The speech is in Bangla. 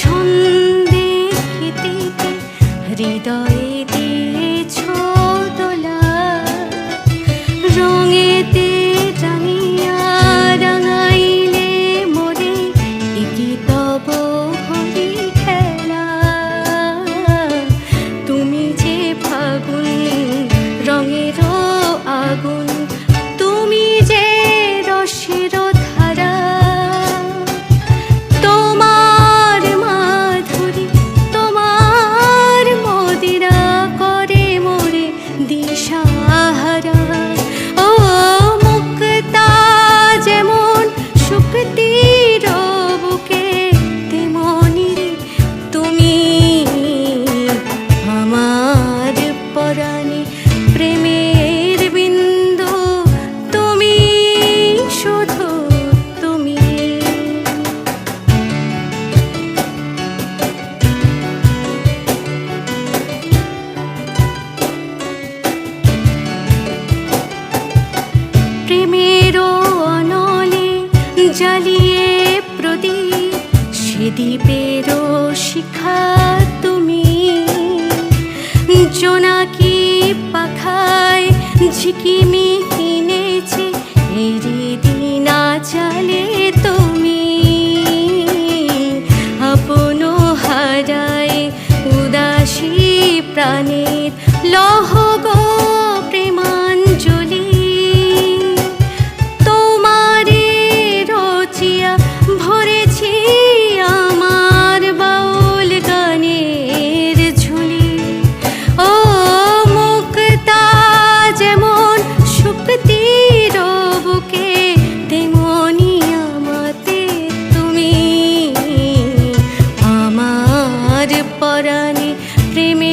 ছন্দে হৃদয়ে দিয়েছ দোলা। রঙেতে জ্বালিয়ে প্রদীপ, সে শিখা তুমি। জোনাকি পাখায় ঝিকিমি কিনেছে এরি দিনা চালে তুমি। আপন হারায় উদাসী প্রাণীর লহ প্রকৃতির বুকে তুমি। আমার প্রেমে